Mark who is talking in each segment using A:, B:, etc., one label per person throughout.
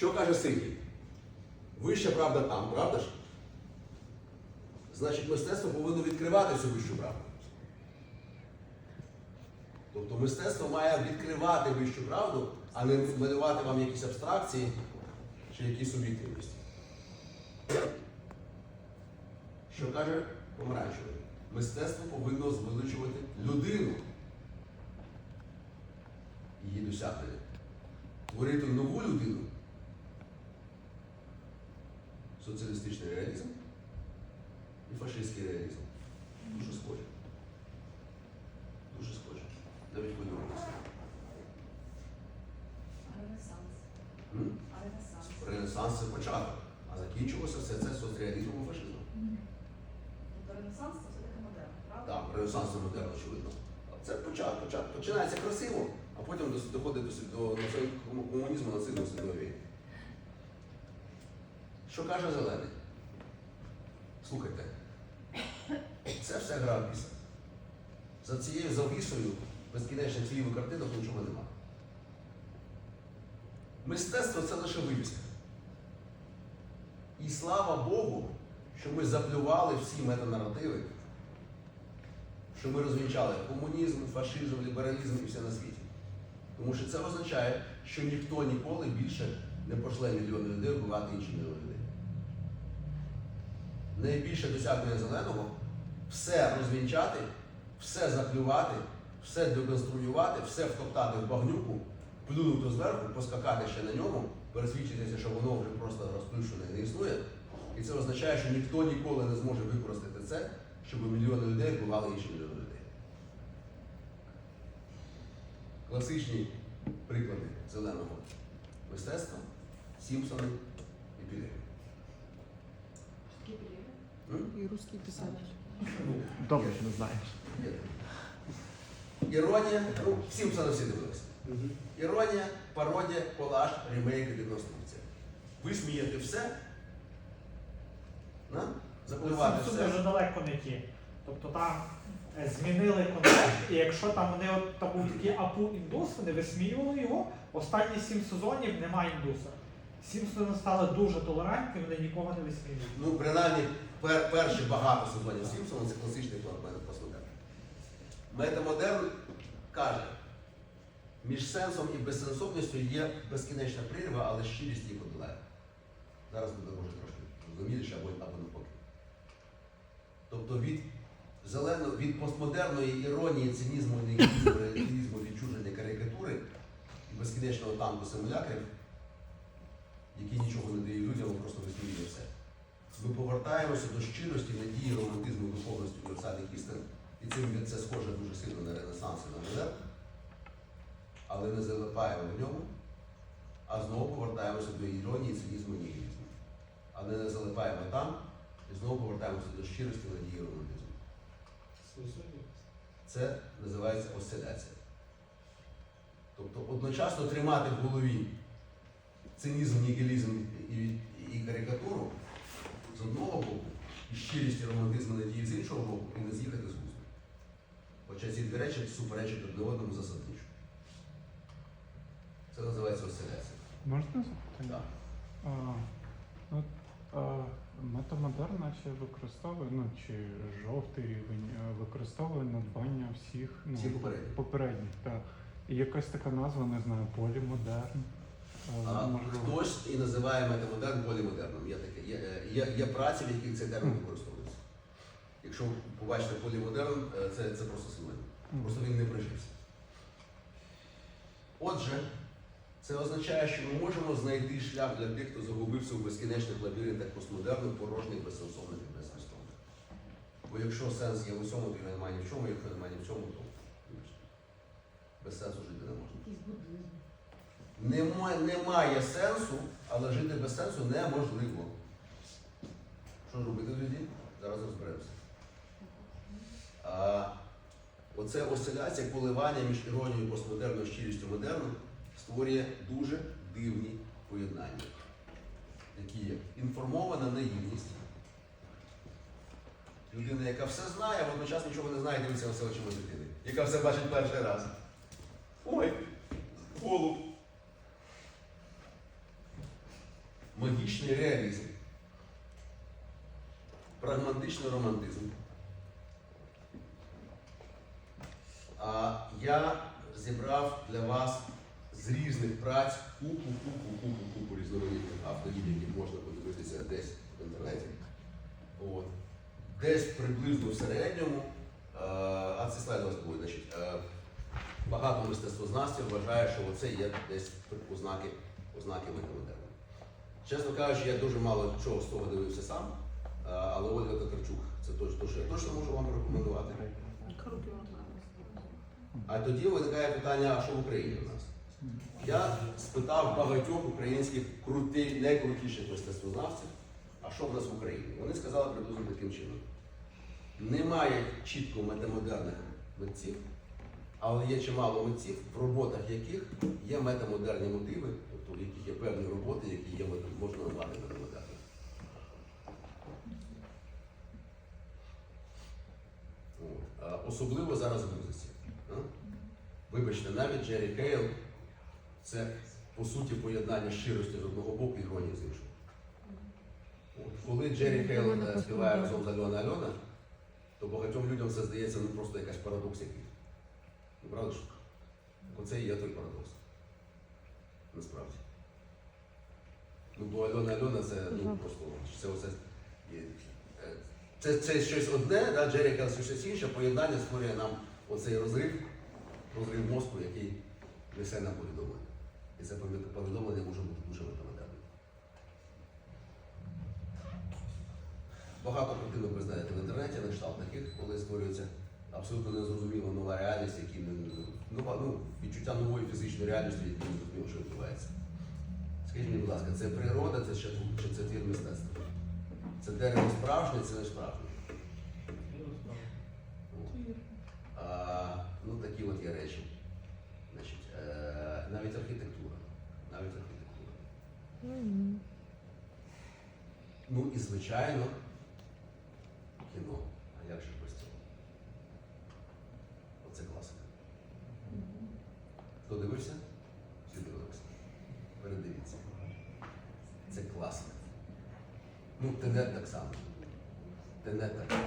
A: Що каже Сигіль? Вища правда там, правда ж? Значить, мистецтво повинно відкривати цю вищу правду. Тобто мистецтво має відкривати вищу правду, а не малювати вам якісь абстракції чи якісь суб'єктивності. Що каже Помаранчевий? Мистецтво повинно звеличувати людину, її досягнення. Творити нову людину. Соціалістичний реалізм і фашистський реалізм. Дуже схожі. Дуже схожі. Навіть подумалися.
B: Ренесанс.
A: М?
B: Ренесанс.
A: Ренесанс це початок, а закінчилося все це соцреалізмом і фашизмом.
B: Тобто Ренесанс це все-таки модерн, правда?
A: Так, ренесанс це модерн, очевидно. Це початок, початок. Починається красиво, а потім дос- доходить до, світ- до кому- комунізму, нацизму, світової війни. Що каже зелений? Слухайте, це все гра в біса. За цією завісою безкінечно цією картинок нічого немає. Мистецтво це лише вивіска. І слава Богу, що ми заплювали всі метанаративи, що ми розвінчали комунізм, фашизм, лібералізм і все на світі. Тому що це означає, що ніхто ніколи більше не пошле мільйони людей вбивати інші мільйони людей. Найбільше досягнення зеленого все розвінчати, все заплювати, все деконструювати, все втоптати в багнюку, плюнути зверху, поскакати ще на ньому, пересвідчитися, що воно вже просто розплющене і не існує. І це означає, що ніхто ніколи не зможе використати це, щоб мільйони людей вбивали інші мільйони людей. Класичні приклади зеленого мистецтва Сімпсони і Пілєві.
C: І русський писатель.
A: Ну,
D: Добре, що не знаєш.
A: Іронія, ну, Сімпсони всі дивилися. Іронія, пародія, колаж, ремейк і деконструкція. Ви смієте все, на? запливати все.
E: вже далеко не ті. Тобто там е, змінили концепт, і якщо там вони от там був такий апу індус, вони висміювали його, останні сім сезонів немає індуса. Сімпсони стали дуже толерантні, вони нікого не висміюють.
A: Ну, принаймні, пер, перші багато сезонів Сімпсона це класичний постмодерн. Метамодерн каже, між сенсом і безсенсовністю є безкінечна прірва, але щирість її подолає. Зараз буде може трошки зрозуміліше або, або навпаки. Тобто від зелено, від постмодерної іронії, цинізму, релятивізму, відчуження карикатури і безкінечного танку симулякрів, які нічого не дають людям, а просто висміює все. Ми повертаємося до щирості, надії, романтизму, духовності, універсальних істин. І цим це схоже дуже сильно на Ренесанс і на модерн, але не залипаємо в ньому, а знову повертаємося до іронії, цинізму нігілізму. Але не залипаємо там і знову повертаємося до щирості, надії, романтизму. Це називається осциляція. Тобто одночасно тримати в голові цинізм, нігілізм і, і карикатуру з одного боку, і щирість і романтизм надії з іншого боку, і не з'їхати з глузду. Хоча ці дві речі суперечать одне одному засадничо. Це називається осциляція.
D: Можна запитання?
A: Так.
D: Ну, а, метамодерн наче використовує, ну чи жовтий рівень, використовує надбання всіх ну,
A: Всі попередні.
D: попередніх. Так. І якась така назва, не знаю, полімодерн. Можливо.
A: хтось і називає метамодерн полімодерном. Є, таке. Є, е, є, є праці, в яких цей термін використовується. Якщо ви побачите полімодерн, е, це, це просто синонім. Просто він не прижився. Отже, це означає, що ми можемо знайти шлях для тих, хто загубився у безкінечних лабіринтах постмодерну, порожніх, безсенсовних і беззмістовних. Бо якщо сенс є в усьому, то його немає ні в чому, якщо немає ні в цьому, то без сенсу жити не можна. Немає, немає сенсу, але жити без сенсу неможливо. Що ж робити тоді? Зараз розберемося. А, оце осциляція, коливання між іронією постмодерну і щирістю модерну створює дуже дивні поєднання, які є інформована наївність. Людина, яка все знає, а водночас нічого не знає, дивиться на все очима дитини, яка все бачить перший раз. Ой, голуб. Магічний реалізм, прагматичний романтизм. А я зібрав для вас з різних праць купу, купу, купу, купу різноманітних авторів, які можна подивитися десь в інтернеті. От. Десь приблизно в середньому, е, а ці слайди у вас будуть, значить, е, багато мистецтвознавців вважає, що оце є десь ознаки, ознаки метамодерну. Чесно кажучи, я дуже мало чого з того дивився сам, е, але Ольга Татарчук, це точно, що я точно можу вам порекомендувати. А тоді виникає питання, а що в Україні у нас? Я спитав багатьох українських крути, найкрутіших мистецтвознавців, а що в нас в Україні? Вони сказали приблизно таким чином. Немає чітко метамодерних митців, але є чимало митців, в роботах яких є метамодерні мотиви, тобто в яких є певні роботи, які є мета- можна назвати метамодерними. От. А Особливо зараз в музиці. Вибачте, навіть Джері Кейл це по суті поєднання щирості з одного боку і іронії з іншого. От. Коли Джері Кейл е, співає разом з Альона Альона, то багатьом людям це здається ну, просто якась парадокс якийсь. Ну, правда ж? Оце і є той парадокс. Насправді. Ну, бо Альона Альона це ну, просто це оце. Це, це щось одне, да, Джері Кейл це щось інше, поєднання створює нам оцей розрив, розрив мозку, який несе нам повідомлення. І це повідомлення може бути дуже метамодерним. Багато картинок ви знаєте в інтернеті, на кшталт таких, коли створюється абсолютно незрозуміла нова реальність, які нова, ну, відчуття нової фізичної реальності, які не зрозуміло, що відбувається. Скажіть мені, будь ласка, це природа, це чи це твір мистецтва? Це дерево справжнє, це не справжнє. А, ну, такі от є речі. Значить, е, навіть архітектура. Навіть архітектура. Ну і звичайно, кіно. А як же без цього? Оце класика. Хто дивився? Всі дивилися. Передивіться. Це класика. Ну, тенет так само. Тенет так само.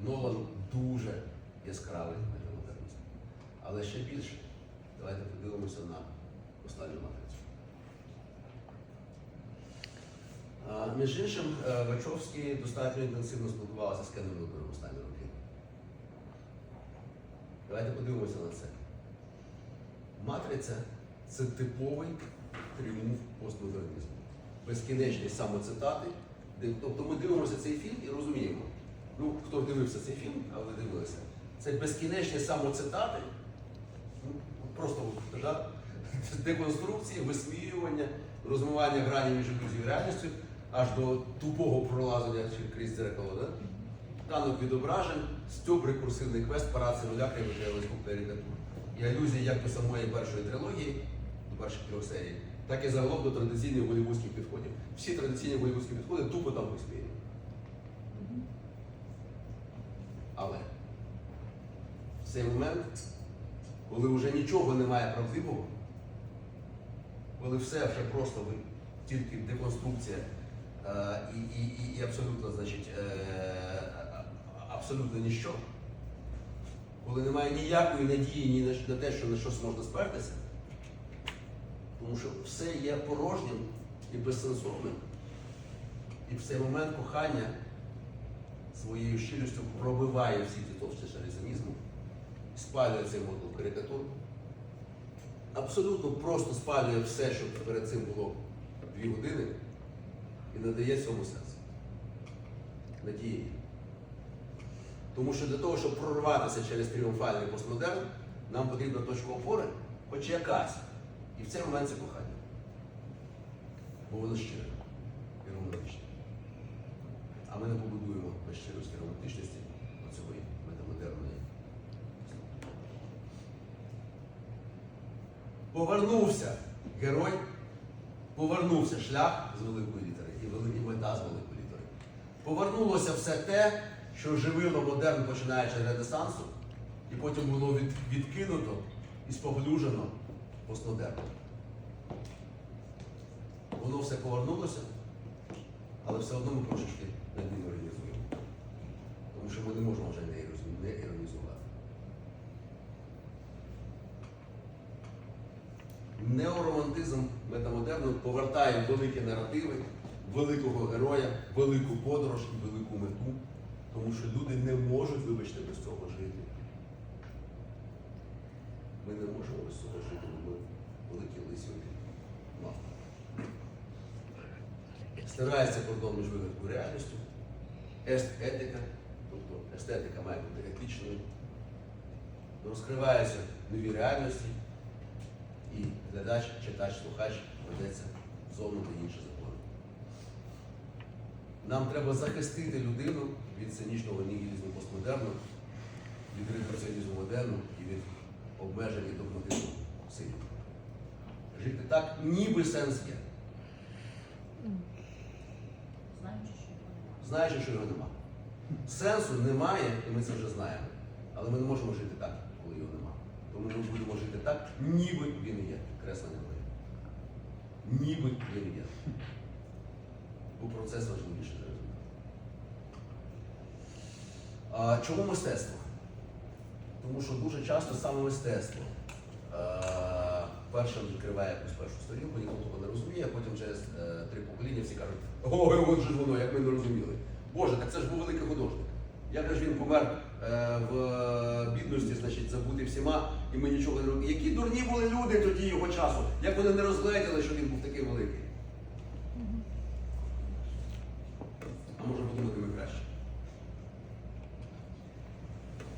A: Нолан дуже яскравий метамодерніст. Але ще більше. Давайте подивимося на останню матрицю. Між іншим, е, Вачовський достатньо інтенсивно спілкувався з Кеном Нупером останні роки. Давайте подивимося на це. Матриця це типовий тріумф постмодернізму. Безкінечні самоцитати. Тобто ми дивимося цей фільм і розуміємо. Ну, хто дивився цей фільм, а ви дивилися, це безкінечні самоцитати, ну, просто да? деконструкції, висміювання, розмивання грані між ілюзією і реальністю, аж до тупого пролазення крізь дзеркало. Да? Танок відображень, стьоб рекурсивний квест, парад синуля кривожевську карикатуру. І алюзії як до самої першої трилогії, до перших трьох серій, так і загалом до традиційних голівудських підходів. Всі традиційні голівудські підходи тупо там висміюють. Але в цей момент, коли вже нічого немає правдивого, коли все вже просто ви- тільки деконструкція е, і, і, і, абсолютно, значить, е, абсолютно ніщо, коли немає ніякої надії ні на те, що на щось можна спертися, тому що все є порожнім і безсенсовним, і в цей момент кохання своєю щирістю пробиває всі ті товщі шаризанізму, спалює цей мотор карикатур, абсолютно просто спалює все, що перед цим було дві години, і надає цьому сенс. Надії. Тому що для того, щоб прорватися через тріумфальний постмодерн, нам потрібна точка опори, хоч якась. І в цей момент це кохання. Бо щире і романтичне. А ми не побудуємо без щирості романтичності цієї метамодерної. Повернувся герой, повернувся шлях з великої літери і велика мета з великої літери. Повернулося все те, що живило модерн, починаючи з Ренесансу, і потім було від, відкинуто і споглюжено постмодерном. воно все повернулося, але все одно ми трошечки надмірно організуємо. Тому що ми не можемо вже не іронізувати. Неоромантизм метамодерну повертає великі наративи, великого героя, велику подорож і велику мету, тому що люди не можуть, вибачте, без цього жити. Ми не можемо без цього жити, бо ми великі лисі мавпи. Стирається кордон між вигадкою реальністю, ест- етика, тобто естетика має бути етичною, розкриваються нові реальності, і глядач, читач, слухач ведеться зовну та інші закони. Нам треба захистити людину від цинічного нігілізму постмодерну, від редукціонізму модерну і від обмежень і догматизму силі. Жити так, ніби сенс є,
B: Знаючи, що його немає.
A: знаючи, що його нема. Сенсу немає, і ми це вже знаємо. Але ми не можемо жити так, коли його нема. Тому ми будемо жити так, ніби він є. Креслення моє. Ніби він є. Бо процес важливіший за результат. Чому мистецтво? Тому що дуже часто саме мистецтво е, першим відкриває якусь першу сторінку, ніхто того не розуміє, а потім через три покоління всі кажуть, ой, от же воно, як ми не розуміли. Боже, так це ж був великий художник. Як ж він помер е, в бідності, значить, забути всіма, і ми нічого не робили. Які дурні були люди тоді його часу, як вони не розгледіли, що він був такий великий. А може подумати ми краще.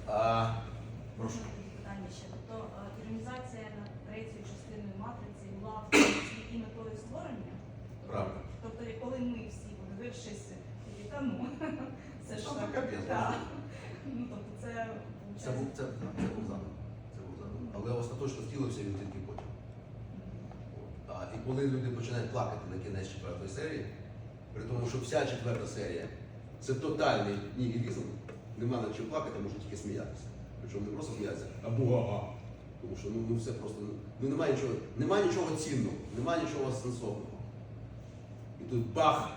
A: А, прошу.
B: Можна таке питання ще. Тобто е, іронізація над третьою частиною матриці була в тому числі і метою створення.
A: Правда.
B: Тобто, коли ми всі, подивившись, такі, та ну, це ж
A: Ну,
B: так.
A: це капець,
B: так. Ну, тобто це,
A: Це був, це, це був задум. Це був задум. Але остаточно втілився він тільки потім. От. А, і коли люди починають плакати на кінець четвертої серії, при тому, що вся четверта серія це тотальний нігілізм, нема над чим плакати, можна тільки сміятися. Причому не просто сміятися, а буга. Тому що ну, ну все просто ну, ну немає нічого, немає нічого цінного, немає нічого сенсовного. І тут бах!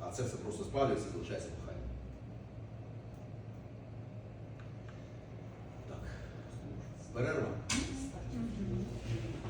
A: А це все просто спалюється, залишається кохання. Так. Перерва.